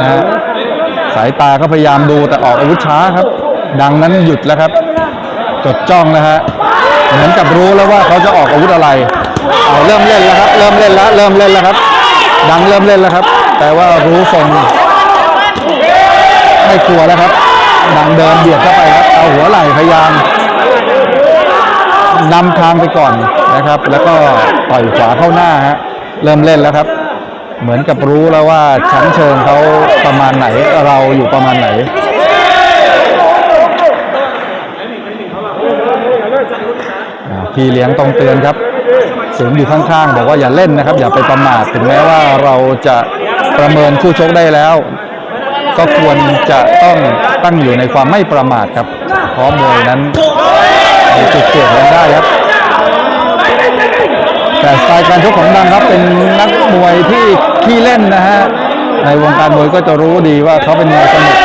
นะฮะสายตาก็พยายามดูแต่ออกอาวุธช้าครับ ดังนั้นหยุดแล้วครับ จดจ้องนะฮะเหมือนกับรู้แล้วว่าเขาจะออกอาวุธอะไรเอาเริ่มเล่นแล้วครับ เริ่มเล่นแล้ว เริ่มเล่นแล้วครับ ดังเริ่มเล่นแล้วครับ แต่ว่ารู้ทรงไม่กลัวแล้วครับ ดังเดินเบียดเข้าไปครับเอาหัวไหล่พยายามนำทางไปก่อนนะครับ แล้วก็ต่อยขวาเข้าหน้าฮะเริ่มเล่นแล้วครับ เหมือนกับรู้แล้วว่าชั้นเชิงเขาประมาณไหนเราอยู่ประมาณไหนพี่เลี้ยงต้องเตือนครับสูงอยู่ข้างๆ บอกว่าอย่าเล่นนะครับ อย่าไปประมาทถึงแม้ว่าเราจะประเมินคู่ชกได้แล้ว ก็ควรจะต้องตั้งอยู่ในความไม่ประมาทครับเพราะมวยนั้นมีจุดเปลี่ยนกันได้ครับ แต่สไตล์การชกของดังครับเป็นนักมวยที่ขี้เล่นนะฮะในวงการมวยก็จะรู้ดีว่าเขาเป็นมวยสนุก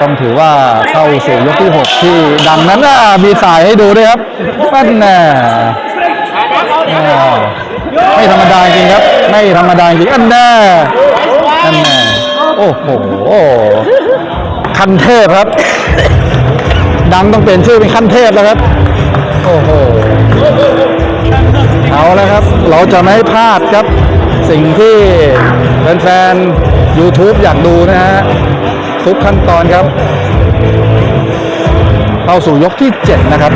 ต้องถือว่าเข้าสู่ยกที่ 6 ที่ดังนั้นนะมีสายให้ดูด้วยครับนั่นแน่ไม่ธรรมดาจริงครับ ไม่ธรรมดาจริงอันแน่อันแน่โอ้โหคันเทพครับ ดังต้องเปลี่ยนชื่อเป็นขั้นเทพแล้วครับ โอ้โห เอาแล้วครับ เราจะไม่พลาดครับ สิ่งที่แฟนๆ YouTube อยากดูนะฮะ ทุกขั้นตอนครับ เข้าสู่ยกที่ 7 นะครับ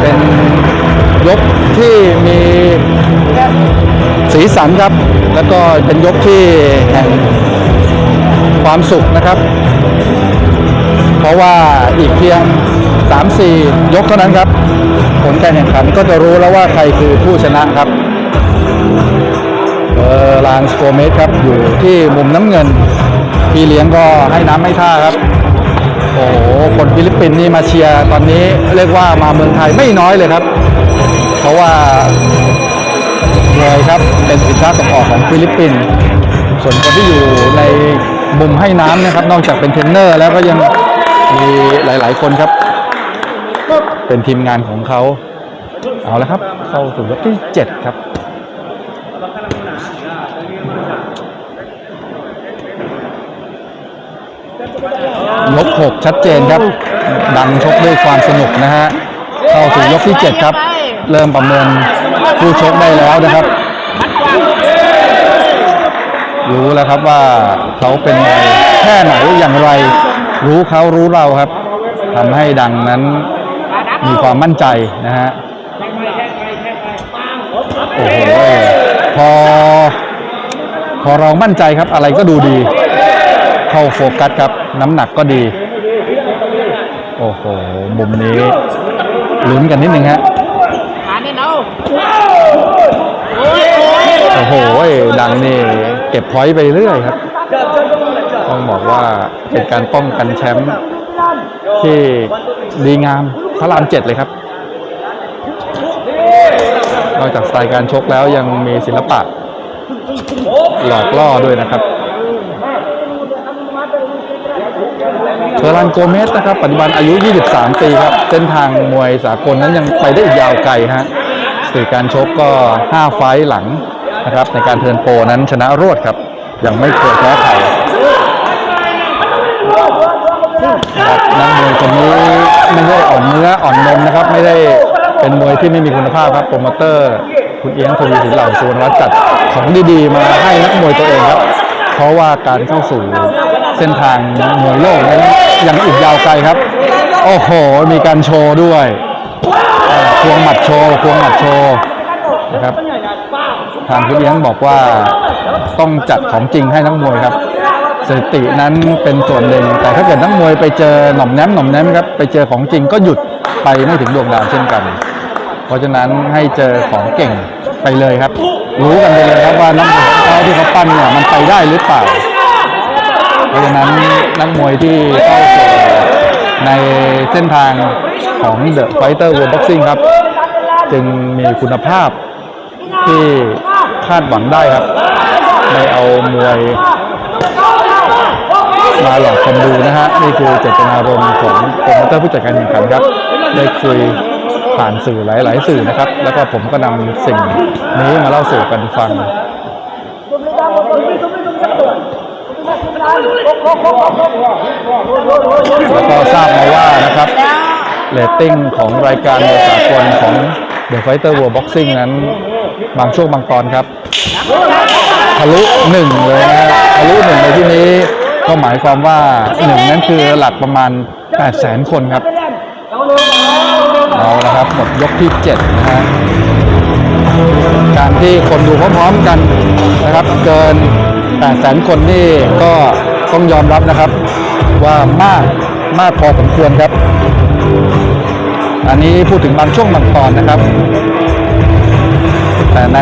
เป็นยกที่มีสีสันครับ แล้วก็เป็นยกที่แห่งความสุขนะครับ เพราะว่าอีกเพียง 3-4 ยกเท่านั้นครับ ผลการแข่งขันก็จะรู้แล้วว่าใครคือผู้ชนะครับเออลานสโกเมสครับ อยู่ที่มุมน้ำเงิน พี่เลี้ยงก็ให้น้ำให้ท่าครับ โอ้โห คนฟิลิปปินส์นี่มาเชียร์ตอนนี้เรียกว่ามาเมืองไทยไม่น้อยเลยครับ เพราะว่ามวยครับ เป็นสินค้าส่งออกของฟิลิปปินส์ส่วนคนที่อยู่ในมุมให้น้ำนะครับ นอกจากเป็นเทรนเนอร์แล้วก็ยังมีหลาย ๆ คนครับ เป็นทีมงานของเขาเอาละครับ เข้าสู่ยกที่ 7 ครับยก6ชัดเจนครับ ดังชกด้วยความสนุกนะฮะ เข้าสู่ยกที่ 7 ครับ เริ่มประเมินผู้ชกได้แล้วนะครับ รู้แล้วครับว่าเขาเป็นไงแค่ไหนอย่างไร รู้เขารู้เราครับทำให้ดังนั้น มีความมั่นใจนะฮะโอ้โหพอ พอเรามั่นใจครับอะไรก็ดูดี เข้าโฟกัสครับน้ำหนักก็ดี โอ้โหมุมนี้ลุ้นกันนิดนึงฮะขาเนี่ยเอาโอ้โหดังนี่เก็บพอยต์ไปเรื่อยครับ ต้องบอกว่าเป็นการป้องกันแชมป์ที่ดีงาม พระรามเจ็ดเลยครับ นอกจากสไตล์การชกแล้วยังมีศิลปะ หลอกล่อด้วยนะครับเฟอร์รันโกเมสนะครับ ปัจจุบันอายุ 23 ปีครับ เส้นทางมวยสากลนั้นยังไปได้อีกยาวไกลฮะสถิติการชกก็ 5 ไฟต์หลังนะครับ ในการเทิร์นโปรนั้นชนะรวดครับ ยังไม่เคยแพ้ใคร ครับนักมวยคนนี้ไม่ได้อ่อนเนื้ออ่อนนมนะครับ ไม่ได้เป็นมวยที่ไม่มีคุณภาพครับโปรโมเตอร์ คุณเอียงทวีสินเหล่าสุวรรณวัฒน์จัดของดีๆ มาให้นักมวยตัวเองครับ เพราะว่าการเข้าสู่เส้นทางมวยโลกนั้นยังอีกยาวไกลครับ โอ้โห มีการโชว์ด้วยควงหมัดโชว์ควงหมัดโชว์นะครับทางคุณเลี้ยงบอกว่าต้องจัดของจริงให้นักมวยครับ สถิตินั้นเป็นส่วนหนึ่ง แต่ถ้าเกิดนักมวยไปเจอหน่อมแนมหน่อมแนมครับไปเจอของจริงก็หยุดไปไม่ถึงดวงดาวเช่นกัน เพราะฉะนั้นให้เจอของเก่งไปเลยครับ รู้กันไปเลยครับว่านักมวยของเขาที่เขาปั้นเนี่ยมันไปได้หรือเปล่า เพราะฉะนั้นนักมวยที่เข้าสู่ในเส้นทางของ The Fighter World Boxing ครับ จึงมีคุณภาพที่คาดหวังได้ครับ ไม่เอามวย มาหลอกคนดูนะฮะนี่คือเจตนารมณ์ของโปรโมเตอร์ผู้จัดการแข่งขันครับ ได้คุยผ่านสื่อหลาย ๆ สื่อนะครับ แล้วก็ผมก็นำสิ่งนี้มาเล่าสู่กันฟังแล้วก็ทราบมาว่านะครับเรตติ้งของรายการมวยสากลของ The Fighter World Boxing นั้น บางช่วงบางตอนครับ ทะลุหนึ่งเลยนะทะลุหนึ่งในที่นี้ ก็หมายความว่าหนึ่งนั้นคือหลักประมาณ 8 0 0แสนคนครับ เอาละครับหมดยกที่ 7 นะฮะการที่คนดูพร้อมๆกันนะครับ เกิน 8 0 0แสนคนนี่ก็ต้องยอมรับนะครับ ว่ามากมากพอสมควรครับ อันนี้พูดถึงบางช่วงบางตอนนะครับ แต่ใน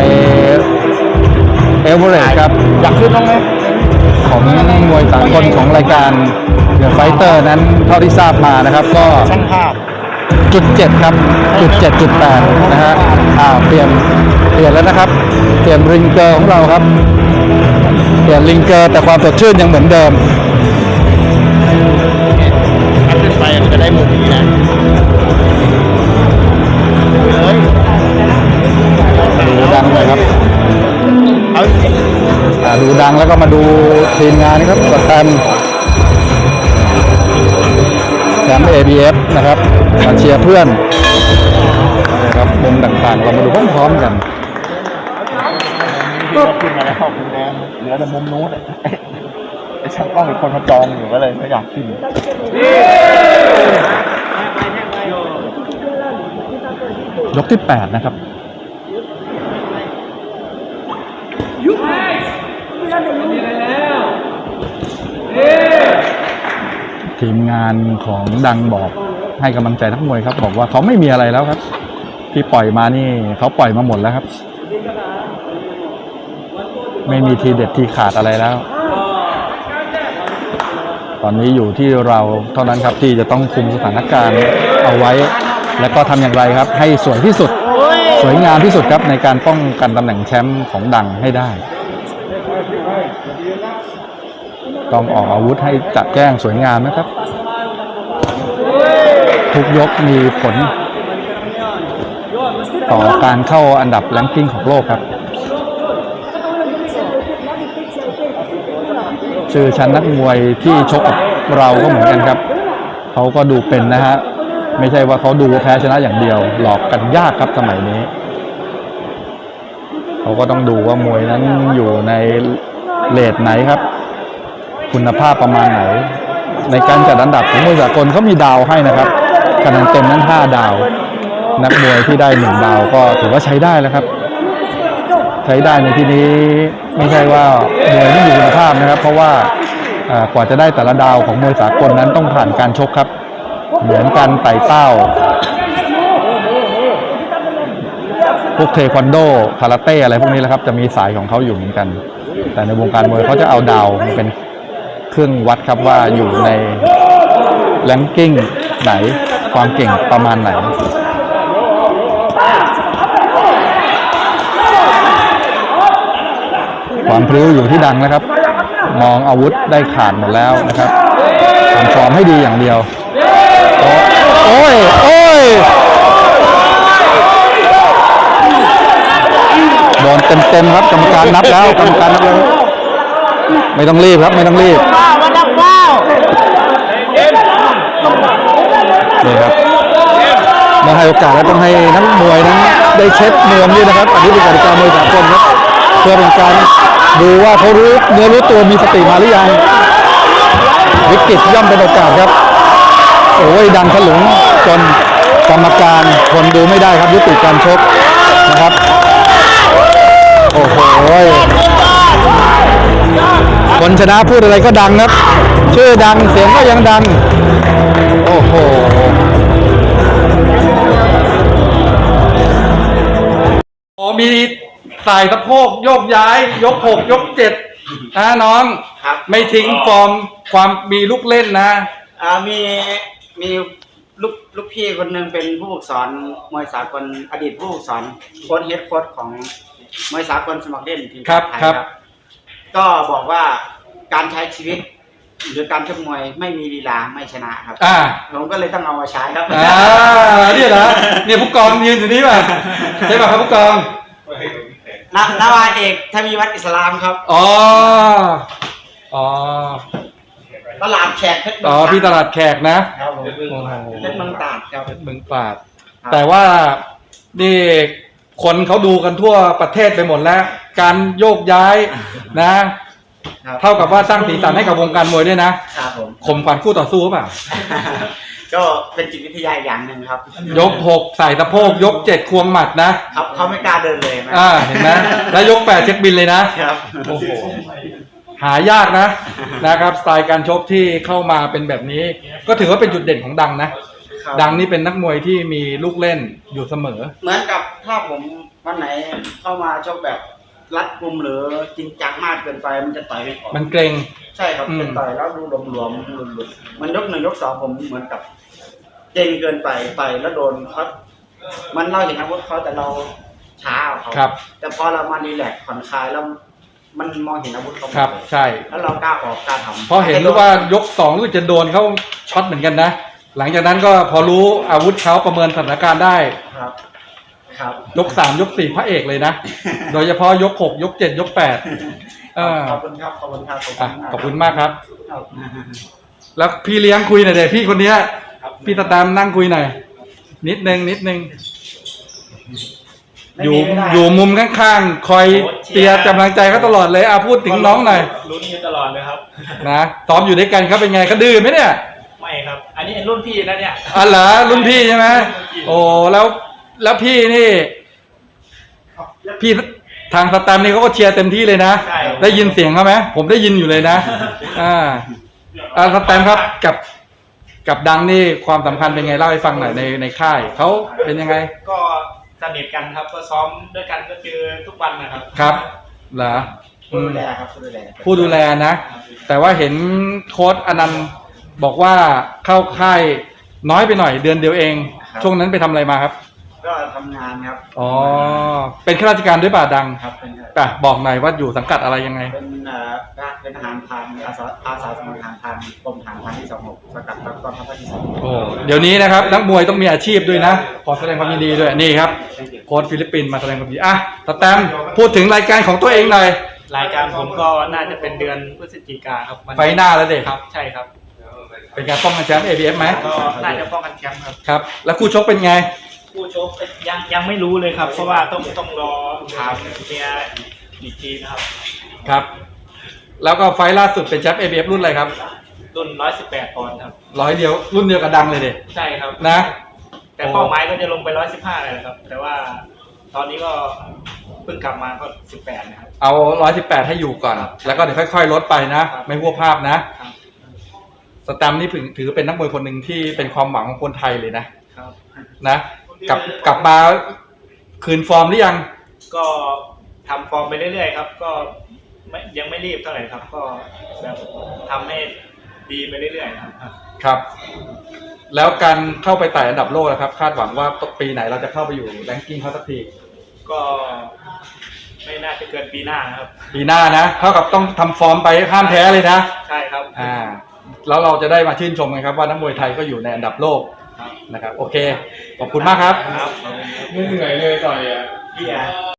เอเวอเรสต์ครับ อยากขึ้นบ้างไหม ของมวยสากลของรายการเดอะไฟเตอร์นั้นเท่าที่ทราบมานะครับ ก็ช่างภาพจุดเจ็ดครับจุดเจ็ดจุดแปดนะฮะอ่าเปลี่ยนเปลี่ยนแล้วนะครับ เปลี่ยนริงเกอร์ของเราครับ เปลี่ยนริงเกอร์แต่ความสดชื่นยังเหมือนเดิมถ้าขึ้นไปมันจะได้มุมนี้นะเลยดูดังเลยครับเอาอ่า ดูดังแล้วก็มาดูทีมงานนะครับกดแตมแชมป์ ABF นะครับมาเชียร์เพื่อนนะครับมุมต่างๆ เรามาดูพร้อมๆกันขึ้นมาแล้วคุณแดงเหลือแต่มุมนู้นอะไอ้ช่างกล้องเป็นคนมาจองอยู่ก็เลยไม่อยากขึ้นยกที่ 8 นะครับ ทีมงานของดังบอกให้กำลังใจนักมวยครับ บอกว่าเขาไม่มีอะไรแล้วครับ ที่ปล่อยมานี่เขาปล่อยมาหมดแล้วครับ ไม่มีทีเด็ดทีขาดอะไรแล้ว ตอนนี้อยู่ที่เราเท่านั้นครับที่จะต้องคุมสถานการณ์เอาไว้ แล้วก็ทำอย่างไรครับ ให้สวยที่สุด สวยงามที่สุดครับในการป้องกันตำแหน่งแชมป์ของดังให้ได้ ต้องออกอาวุธให้จัดแจ้งสวยงามนะครับ ทุกยกมีผล ต่อการเข้าอันดับแรงกิ้งของโลกครับชื่อชั้นนักมวยที่ชกกับเราก็เหมือนกันครับ เขาก็ดูเป็นนะฮะ ไม่ใช่ว่าเขาดูแพ้ชนะอย่างเดียว หลอกกันยากครับสมัยนี้ เขาก็ต้องดูว่ามวยนั้นอยู่ในเลทไหนครับ คุณภาพประมาณไหน ในการจัดอันดับของมวยสากลเขามีดาวให้นะครับคะแนนเต็มนั้น5ดาว นักมวยที่ได้หนึ่งดาวก็ถือว่าใช้ได้แล้วครับ ใช้ได้ในที่นี้ไม่ใช่ว่ามวยไม่มีคุณภาพนะครับ เพราะว่ากว่าจะได้แต่ละดาวของมวยสากลนั้นต้องผ่านการชกครับ เหมือนการไต่เต้าพวกเทควันโดคาราเต้อะไรพวกนี้แหละครับ จะมีสายของเขาอยู่เหมือนกัน แต่ในวงการมวยเขาจะเอาดาวมาเป็น เครื่องวัดครับว่าอยู่ในแรงกิ้งไหนความเก่งประมาณไหนความพลิ้วอยู่ที่ดังนะครับ มองอาวุธได้ขาดหมดแล้วนะครับทำฟอร์มให้ดีอย่างเดียว โอ้ย โอ้ย โดนเต็มๆครับกรรมการนับแล้วกรรมการนับแล้ว ไม่ต้องรีบครับไม่ต้องรีบว้าวมาดักว้าวนี่ครับเมื่อให้โอกาสแล้วต้องให้นักมวยนั้นได้เช็ดเนื้อด้วยนะครับ อันนี้เป็นกติกามวยสากลครับเพื่อเป็นการดูว่าเขารู้เนื้อรู้ตัวมีสติมาหรือยังวิกฤตย่อมเป็นโอกาสครับโอ้ยดังถลุงจนกรรมการคนดูไม่ได้ครับยุติการชกนะครับ โอ้โห คนชนะพูดอะไรก็ดังครับ ชื่อดังเสียงก็ยังดัง โอ้โหอ๋อมีสายสะโพกโยกย้าย ยกหกยกเจ็ดนะน้องครับ ไม่ทิ้งฟอร์มความมีลูกเล่นนะ อ่ามีมีลูกลูกพี่คนหนึ่งเป็นผู้ฝึกสอนมวยสากลอดีตผู้ฝึกสอนโค้ชเฮดโค้ชของมวยสากลสมัครเล่นทีมครัชาบติไทยครับ ก็บอกว่าการใช้ชีวิต หรือการชกมวยไม่มีลีลาไม่ชนะครับอ่าผมก็เลยต้องเอามาใช้ครับอ่าเนี่ยนะเนี่ยผู้กองยืนอยู่นี่ป่ะใช่ป่ะครับผู้กองนนาวาเอกทวีวัฒน์อิสลามครับอ๋ออ๋อตลาดแขกเพชรเมือ๋อตาดพี่ตลาดแขกนะครับผมโอ้โหเพชรเมืองตาดครับ เมืองปราดแต่ว่านี่ คนเขาดูกันทั่วประเทศไปหมดแล้ว การโยกย้ายนะ ครับเท่ากับว่าสร้างสีสันให้กับวงการมวยด้วยนะครับผม ข่มขวัญคู่ต่อสู้หรือเปล่า ก็เป็นจิตวิทยาอย่างหนึ่งครับ ยกหกใส่สะโพกยกเจ็ดควงหมัดนะครับเขาไม่กล้าเดินเลยนะอ่าเห็นไหมแล้วยกแปดเช็คบินเลยนะ ครับ โอ้โห หายากนะนะครับ สไตล์การชกที่เข้ามาเป็นแบบนี้ ก็ถือว่าเป็นจุดเด่นของดังนะ ครับ ดังนี่เป็นนักมวยที่มีลูกเล่นอยู่เสมอ เหมือนกับถ้าผมวันไหนเข้ามาชกแบบรัดกุมหรือจริงจังมากเกินไปมันจะต่อยไม่ออกมันเกรง ใช่ครับอืมเป็นต่อยแล้วดูหลวมๆหลุดๆมันยกหนึ่งยกสองผมเหมือนกับเก่งเกินไปไปแล้วโดนเขามันเราเห็นอาวุธเขาแต่เราช้ากว่าเขาครับ แต่พอเรามารีแลกซ์ผ่อนคลายแล้ว มันมองเห็นอาวุธเขาหมดครับ เลยใช่ แล้วเรากล้าออกกล้าทำเพราะเห็นว่ายกสองรู้สึกจะโดนเขาช็อตเหมือนกันนะ หลังจากนั้นก็พอรู้อาวุธเขาประเมินสถานการณ์ได้ ครับ ครับยกสามยกสี่พระเอกเลยนะ โดยเฉพาะยกหกยกเจ็ดยกแปดเออขอบคุณครับขอบคุณครับขอบอะคุณมากขอบคุณมากครับ ครับแล้วพี่เลี้ยงคุยหน่อยเดี๋ยวพี่คนเนี้ยพี่สแตมป์นั่งคุยหน่อยนิดนึงนิดนึง ไม่อยู่มีไม่ได้อยู่มุมข้างๆ คอยเตียร์กำลังใจเขาตลอดเลยอะพูดถึงน้องหน่อยลุ้นอยู่ตลอดเลยครับ นะซ้อมอยู่ด้วยกันครับเป็นไงเขาดื้อไหมเนี่ย ไม่ครับ อันนี้รุ่นพี่นะเนี่ยอ๋อเหรอรุ่นพี่ใช่ไหมโอ้แล้วแล้วพี่นี่ พี่ทางสแตมป์นี่เขาก็เชียร์เต็มที่เลยนะ ใช่ได้ยินเสียงเขาไหมผมได้ยินอยู่เลยนะ อ่าอ่าสแตมป์ครับกับ กับดังนี่ความสำคัญเป็นไงเล่าให้ฟังหน่อยในในค่ายเขาเป็นยังไงก็สนิทกันครับ ก็ซ้อมด้วยกันก็เจอทุกวันนะครับครับเหรอผู้อืมดูแลครับผู้ดูแลผู้ดูแลนะ แต่ว่าเห็นโค้ดอนันต์ บอกว่าเข้าค่ายน้อยไปหน่อยเดือนเดียวเองช่วงนั้นไปทำอะไรมาครับ ก็ทำงานครับอ๋อ เป็นข้าราชการด้วยป่ะดังครับเป็นป่ะบอกหน่อยว่าอยู่สังกัดอะไรยังไง เป็นเอ่อเป็นทหารพรานอาสาอาสาสมัครทหารพรานกรมทหารพรานที่สองหกสกัดรับกองทัพภาคที่สองโอ้เดี๋ยวนี้นะครับนักมวยต้องมีอาชีพด้วยนะ ขอแสดงความยินดีด้วยนี่ครับโค้ชฟิลิปปินส์มาแสดงความยินดีอะสแตมป์พูดถึงรายการของตัวเองหน่อยรายการผมก็น่าจะเป็นเดือนพฤศจิกาครับมันไฟหน้าแล้วเด็กครับ ใช่ครับ เป็นการป้องกันแชมป์ ABF ไหมก็น่าจะป้องกันแชมป์ครับ ครับ แล้วคู่ชกเป็นไง ผู้ชกยังยังไม่รู้เลยครับ เพราะว่าต้องต้องรอถามเมียอีกทีนะครับ ครับ แล้วก็ไฟล์ล่าสุดเป็นแชมป์ ABF รุ่นอะไรครับ รุ่น 118ปอนด์ครับ ร้อยเดียวรุ่นเดียวกับดังเลยเด็กใช่ครับนะ แต่เป้าหมายก็จะลงไป 115เลยนะครับ แต่ว่าตอนนี้ก็เพิ่งกลับมาก็ 18 นะครับ เอาร้อยสิบแปดให้อยู่ก่อน แล้วก็เดี๋ยวค่อย ๆ ลดไปนะครับไม่พวกภาพนะ ครับส แตมป์นี่ถือถือเป็นนักมวยคนหนึ่งที่เป็นความหวังของคนไทยเลยนะครับ นะกลับกลับมาคืนฟอร์มหรือยัง ก็ทำฟอร์มไปเรื่อยๆครับ ก็ไม่ยังไม่รีบเท่าไหร่ครับ ก็แบบทำให้ดีไปเรื่อยๆครับ ครับ แล้วการเข้าไปไต่อันดับโลกนะครับ คาดหวังว่าปีไหนเราจะเข้าไปอยู่แรงกิ้งเขาสักที ก็ไม่น่าจะเกินปีหน้านะครับ ปีหน้านะ เท่ากับต้องทำฟอร์มไปห้ามแพ้เลยนะ ใช่ครับ อ่า แล้วเราจะได้มาชื่นชมกันครับว่านักมวยไทยก็อยู่ในอันดับโลกครับนะครับ โอเค ขอบคุณมากครับ ครับไม่เหนื่อยเลยต่อยอะ พี่อะ